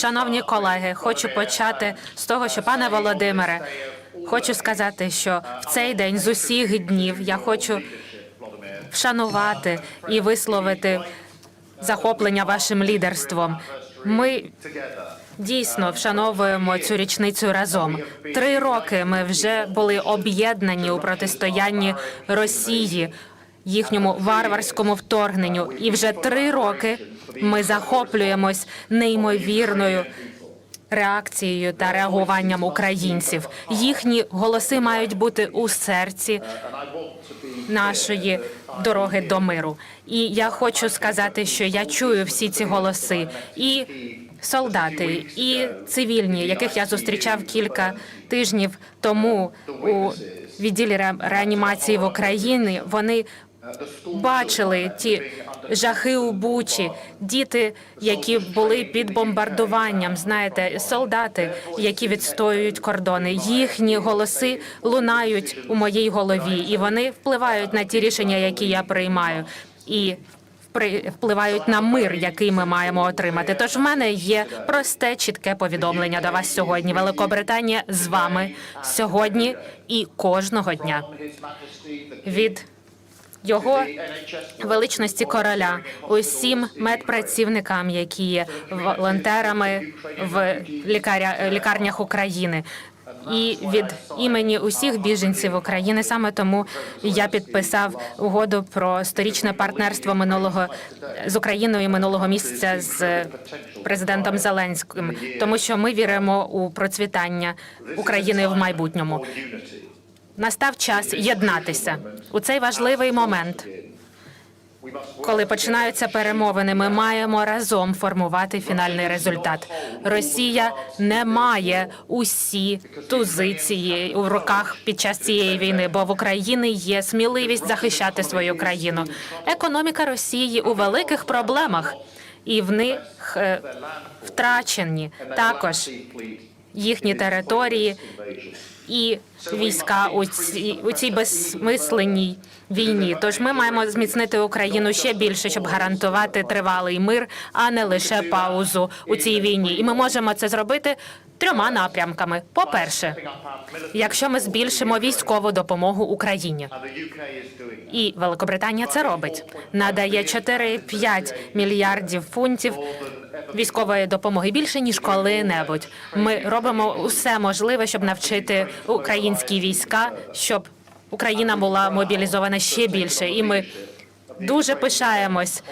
Шановні колеги, хочу почати з того, що пане Володимире, хочу сказати, що в цей день з усіх днів я хочу вшанувати і висловити захоплення вашим лідерством. Ми дійсно вшановуємо цю річницю разом. Три роки ми вже були об'єднані у протистоянні Росії, їхньому варварському вторгненню. І вже три роки ми захоплюємось неймовірною. Реакцією та реагуванням українців їхні голоси мають бути у серці нашої дороги до миру. І я хочу сказати, що я чую всі ці голоси і солдати, і цивільні, яких я зустрічав кілька тижнів тому у відділі реанімації в Україні. Вони бачили ті жахи у Бучі, діти, які були під бомбардуванням. Знаєте, солдати, які відстоюють кордони. Їхні голоси лунають у моїй голові, і вони впливають на ті рішення, які я приймаю. І впливають на мир, який ми маємо отримати. Тож в мене є просте, чітке повідомлення до вас сьогодні. Великобританія з вами сьогодні і кожного дня від його величності короля, усім медпрацівникам, які є волонтерами в лікаря, лікарнях України. І від імені усіх біженців України саме тому я підписав угоду про сторічне партнерство минулого з Україною минулого місяця з президентом Зеленським, тому що ми віримо у процвітання України в майбутньому. Настав час єднатися у цей важливий момент. Коли починаються перемовини, ми маємо разом формувати фінальний результат. Росія не має усі тузи цієї у руках під час цієї війни, бо в Україні є сміливість захищати свою країну. Економіка Росії у великих проблемах, і в них е, втрачені також їхні території і війська у цій у цій безсмисленній війні. Тож ми маємо зміцнити Україну ще більше, щоб гарантувати тривалий мир, а не лише паузу у цій війні. І ми можемо це зробити трьома напрямками. По перше, якщо ми збільшимо військову допомогу Україні. І Великобританія це робить. Надає 4-5 мільярдів фунтів військової допомоги більше ніж коли-небудь. Ми робимо усе можливе, щоб навчити українські війська, щоб Україна була мобілізована ще більше. І ми дуже пишаємось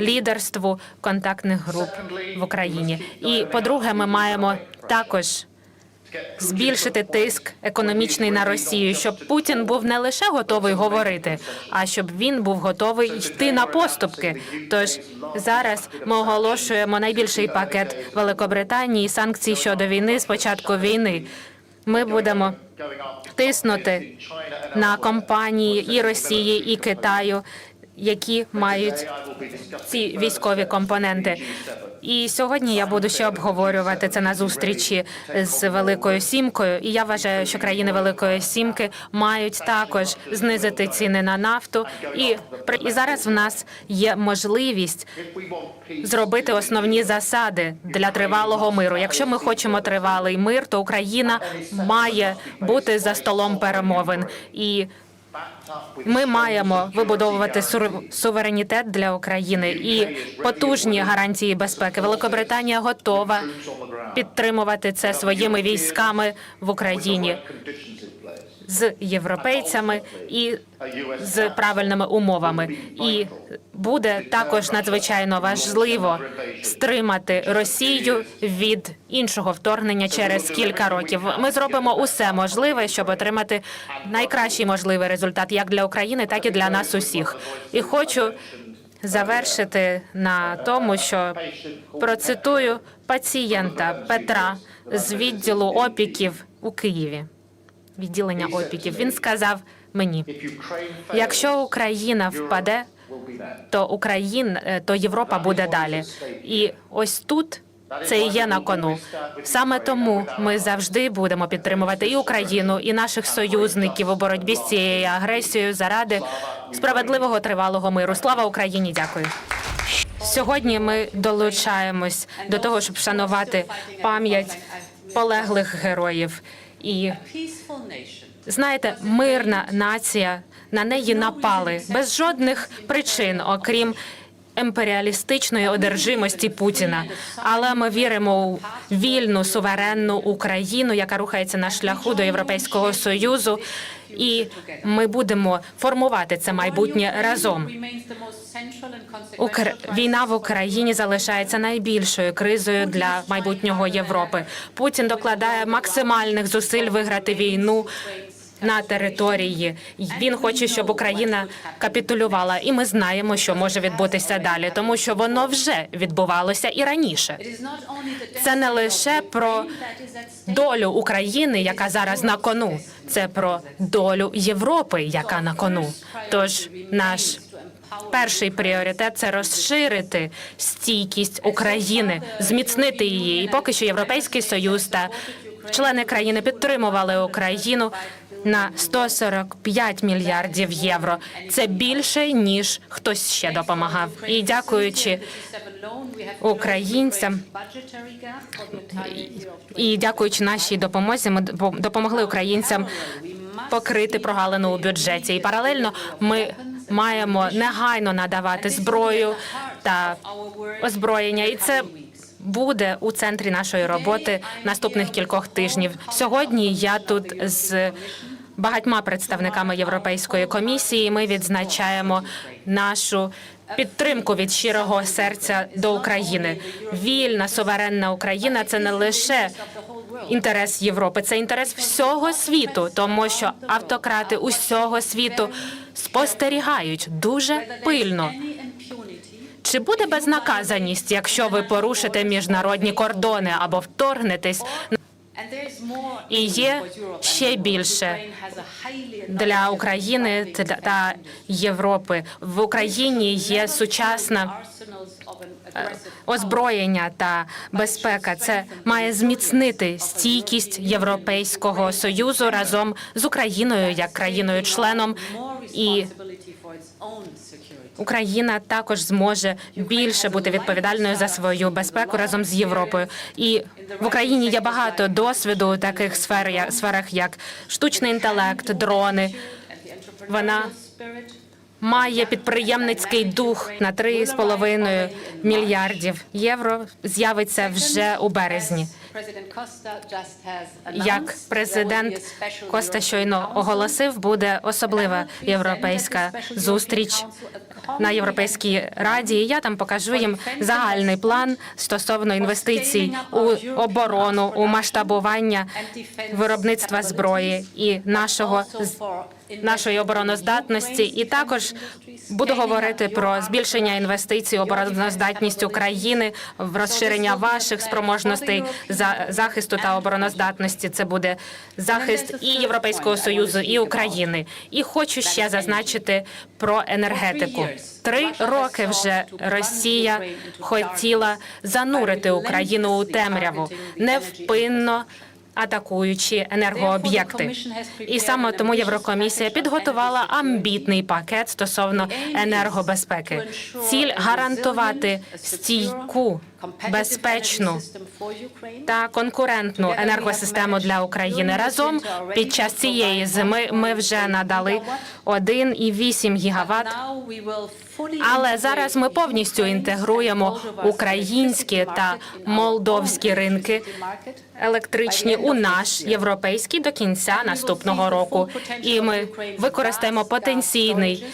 лідерству контактних груп в Україні. І по-друге, ми маємо також збільшити тиск економічний на Росію, щоб Путін був не лише готовий говорити, а щоб він був готовий йти на поступки. Тож зараз ми оголошуємо найбільший пакет Великобританії санкцій щодо війни з початку війни. Ми будемо тиснути на компанії і Росії, і Китаю, які мають ці військові компоненти. І сьогодні я буду ще обговорювати це на зустрічі з Великою Сімкою. І я вважаю, що країни Великої Сімки мають також знизити ціни на нафту. І і зараз в нас є можливість зробити основні засади для тривалого миру. Якщо ми хочемо тривалий мир, то Україна має бути за столом перемовин і. Ми маємо вибудовувати суверенітет для України і потужні гарантії безпеки. Великобританія готова підтримувати це своїми військами в Україні з європейцями і з правильними умовами. І буде також надзвичайно важливо стримати Росію від іншого вторгнення через кілька років. Ми зробимо усе можливе, щоб отримати найкращий можливий результат як для України, так і для нас усіх. І хочу завершити на тому, що процитую пацієнта Петра з відділу опіків у Києві. Відділення опіків. Він сказав мені: якщо Україна впаде, то Україна, е, то Європа буде далі. І ось тут це і є на кону. Саме тому ми завжди будемо підтримувати і Україну, і наших союзників у боротьбі з цією агресією заради справедливого тривалого миру. Слава Україні! Дякую. Сьогодні ми долучаємось до того, щоб вшанувати пам'ять полеглих героїв. І знаєте, мирна нація на неї напали без жодних причин, окрім імперіалістичної одержимості Путіна. Але ми віримо у вільну суверенну Україну, яка рухається на шляху до Європейського союзу, і ми будемо формувати це майбутнє разом. Укр... Війна в Україні залишається найбільшою кризою для майбутнього Європи. Путін докладає максимальних зусиль виграти війну на території. Він хоче, щоб Україна капітулювала, і ми знаємо, що може відбутися далі, тому що воно вже відбувалося і раніше. Це не лише про Долю України, яка зараз на кону, це про долю Європи, яка на кону. Тож наш перший пріоритет це розширити стійкість України, зміцнити її. І поки що Європейський Союз та члени країни підтримували Україну на 145 мільярдів євро. Це більше ніж хтось ще допомагав. І дякуючи українцям і дякуючи нашій допомозі, ми допомогли українцям покрити прогалину у бюджеті. І паралельно ми маємо негайно надавати зброю та озброєння, і це буде у центрі нашої роботи наступних кількох тижнів. Сьогодні я тут з багатьма представниками Європейської комісії. Ми відзначаємо нашу. Підтримку від щирого серця до України. Вільна суверенна Україна це не лише інтерес Європи, це інтерес всього світу, тому що автократи усього світу спостерігають дуже пильно. Чи буде безнаказаність, якщо ви порушите міжнародні кордони або вторгнетесь І є ще більше для України та- Європи? В Україні є сучасна озброєння та безпека. Це має зміцнити стійкість Європейського союзу разом з Україною як країною-членом. І Україна також зможе більше бути відповідальною за свою безпеку разом з Європою. І в Україні є багато досвіду у таких сфер, сферах, як штучний інтелект, дрони. Вона має підприємницький дух на 3,5 мільярдів євро. З'явиться вже у березні. Як президент Коста щойно оголосив, буде особлива європейська зустріч на європейській раді. І я там покажу їм загальний план стосовно інвестицій у оборону, у масштабування виробництва зброї і нашого нашої обороноздатності. І також буду говорити про збільшення інвестицій, обороноздатність України, в розширення ваших спроможностей захисту та обороноздатності. Це буде захист і Європейського союзу, і України. І хочу ще зазначити про енергетику. Три роки вже Росія хотіла занурити Україну у темряву невпинно атакуючи енергооб'єкти. І саме тому Єврокомісія підготувала амбітний пакет стосовно енергобезпеки. Ціль гарантувати стійку, безпечну та конкурентну енергосистему для України. Разом під час цієї зими ми вже надали 1,8 гігават. Але зараз ми повністю інтегруємо українські та молдовські ринки електричні у наш європейський до кінця наступного року. І ми використаємо потенційний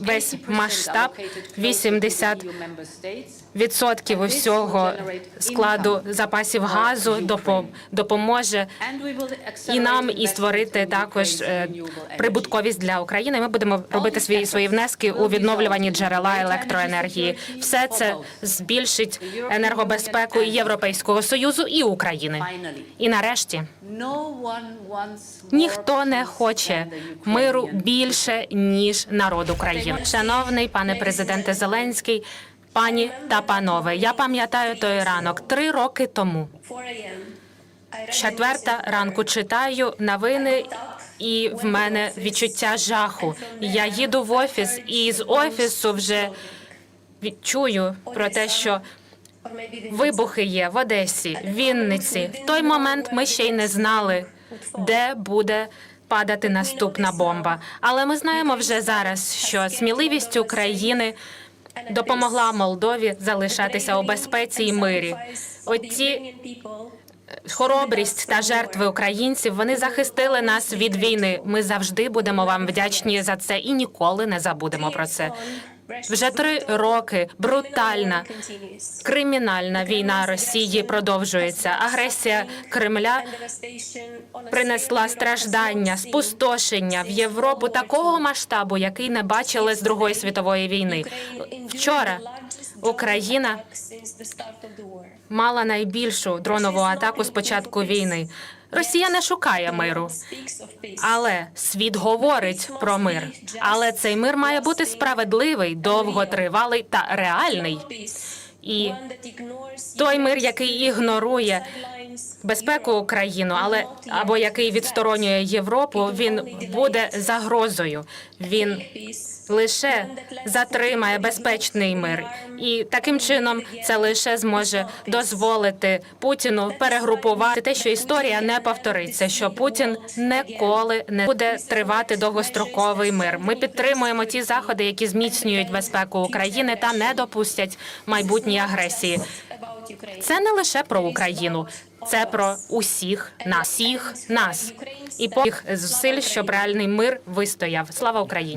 весь масштаб 80 відсотків усього складу запасів газу допоможе і нам і створити також е, прибутковість для України. Ми будемо робити свої свої внески у відновлювані джерела електроенергії. Все це збільшить енергобезпеку і Європейського союзу і України. І нарешті ніхто не хоче миру більше ніж народ України. Шановний пане президенте Зеленський. Пані та панове, я пам'ятаю той ранок три роки тому. Четверта ранку читаю новини, і в мене відчуття жаху. Я їду в офіс, і з офісу вже відчую про те, що вибухи є в Одесі, Вінниці. В той момент ми ще й не знали, де буде падати наступна бомба. Але ми знаємо вже зараз, що сміливість України допомогла Молдові залишатися у безпеці і мирі. Оці хоробрість та жертви українців вони захистили нас від війни. Ми завжди будемо вам вдячні за це і ніколи не забудемо про це. Вже три роки брутальна кримінальна війна Росії продовжується. Агресія Кремля принесла страждання, спустошення в Європу такого масштабу, який не бачили з Другої світової війни. Вчора Україна мала найбільшу дронову атаку з початку війни. Росія не шукає миру, але світ говорить про мир. Але цей мир має бути справедливий, довготривалий та реальний. І той мир, який ігнорує безпеку України, але або який відсторонює Європу, він буде загрозою. Він лише затримає безпечний мир, і таким чином це лише зможе дозволити Путіну перегрупувати те, що історія не повториться, що Путін ніколи не буде тривати довгостроковий мир. Ми підтримуємо ті заходи, які зміцнюють безпеку України та не допустять майбутньої агресії. Це не лише про Україну, це про усіх нас, всіх нас і по зусиль, щоб реальний мир вистояв. Слава Україні!